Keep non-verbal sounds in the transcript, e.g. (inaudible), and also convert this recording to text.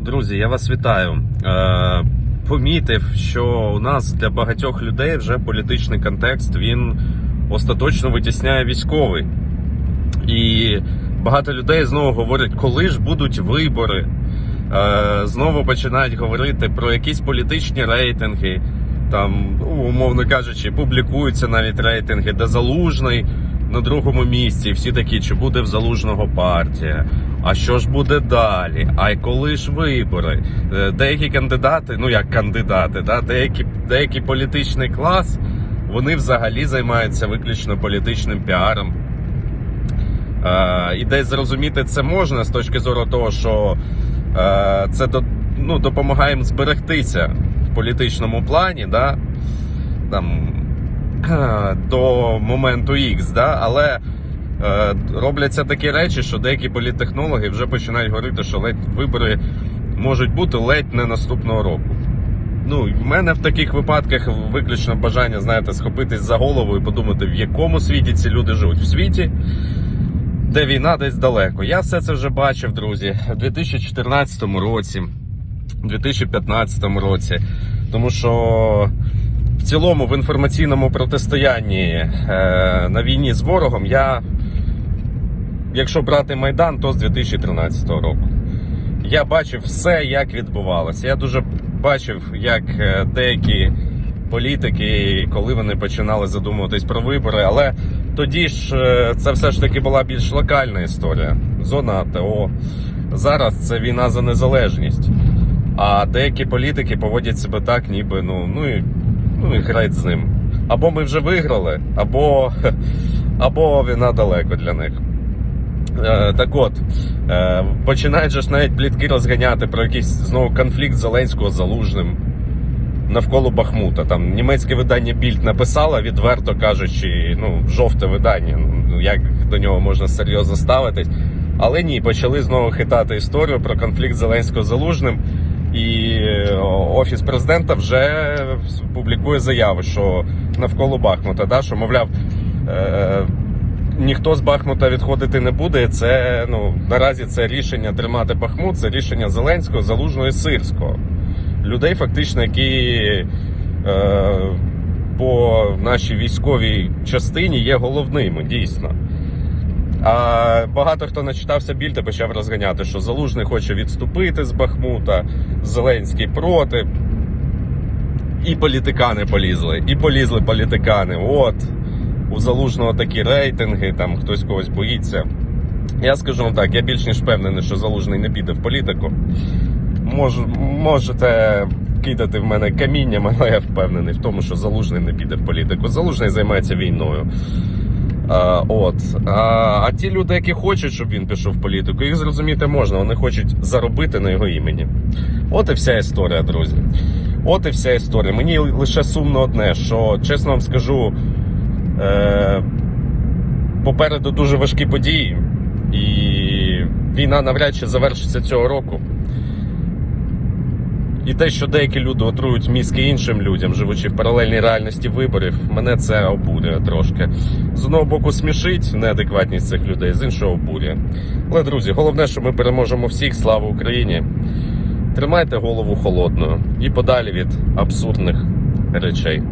Друзі, я вас вітаю. Е, помітив, що у нас для багатьох людей вже політичний контекст він остаточно витісняє військовий. І багато людей знову говорять, коли ж будуть вибори. Е, знову починають говорити про якісь політичні рейтинги. Там, ну, умовно кажучи, публікуються навіть рейтинги, де залужний на другому місці. Всі такі, чи буде в залужного партія. А що ж буде далі? А коли ж вибори? Е, Деякі кандидати, ну як кандидати, да, деякі, деякий політичний клас, вони взагалі займаються виключно політичним піаром. Е, і десь зрозуміти це можна з точки зору того, що е, це до, ну, допомагає їм зберегтися в політичному плані, да? Там, е, до моменту X, да? але робляться такі речі, що деякі політтехнологи вже починають говорити, що ледь вибори можуть бути ледь не наступного року. Ну, в мене в таких випадках виключно бажання, знаєте, схопитись за голову і подумати, в якому світі ці люди живуть. В світі, де війна десь далеко. Я все це вже бачив, друзі, в 2014 році, в 2015 році. Тому що в цілому в інформаційному протистоянні е, на війні з ворогом я, якщо брати Майдан, то з 2013 року. Я бачив все, як відбувалося. Я дуже бачив, як е, деякі політики, коли вони починали задумуватись про вибори, але тоді ж е, це все ж таки була більш локальна історія. Зона АТО. Зараз це війна за незалежність. А деякі політики поводять себе так, ніби ну, ну і ну і грать з ним. Або ми вже виграли, або, (laughs) або війна далеко для них. Е, так от, е, починають же ж навіть плітки розганяти про якийсь знову конфлікт Зеленського з Залужним навколо Бахмута. Там німецьке видання Більд написало, відверто кажучи, ну, жовте видання. Ну, як до нього можна серйозно ставитись. Але ні, почали знову хитати історію про конфлікт Зеленського з Залужним. І е, офіс президента вже публікує заяви, що навколо Бахмута, да, що мовляв. Ніхто з Бахмута відходити не буде. Це ну наразі це рішення тримати Бахмут, це рішення Зеленського, Залужного і Сирського. Людей, фактично, які е, по нашій військовій частині є головними, дійсно. А багато хто начитався більше, почав розганяти, що Залужний хоче відступити з Бахмута, Зеленський проти. І політикани полізли, і полізли політикани. От у залужного такі рейтинги, там хтось когось боїться. Я скажу вам так, я більш ніж впевнений, що залужний не піде в політику. Мож, можете кидати в мене камінням, але я впевнений в тому, що залужний не піде в політику. Залужний займається війною. А, от. А, а ті люди, які хочуть, щоб він пішов в політику, їх зрозуміти можна. Вони хочуть заробити на його імені. От і вся історія, друзі. От і вся історія. Мені лише сумно одне, що чесно вам скажу. Е, попереду дуже важкі події, і війна навряд чи завершиться цього року. І те, що деякі люди отрують мізки іншим людям, живучи в паралельній реальності виборів, мене це обурює трошки. З одного боку, смішить неадекватність цих людей, з іншого обурює. Але, друзі, головне, що ми переможемо всіх. Слава Україні! Тримайте голову холодною і подалі від абсурдних речей.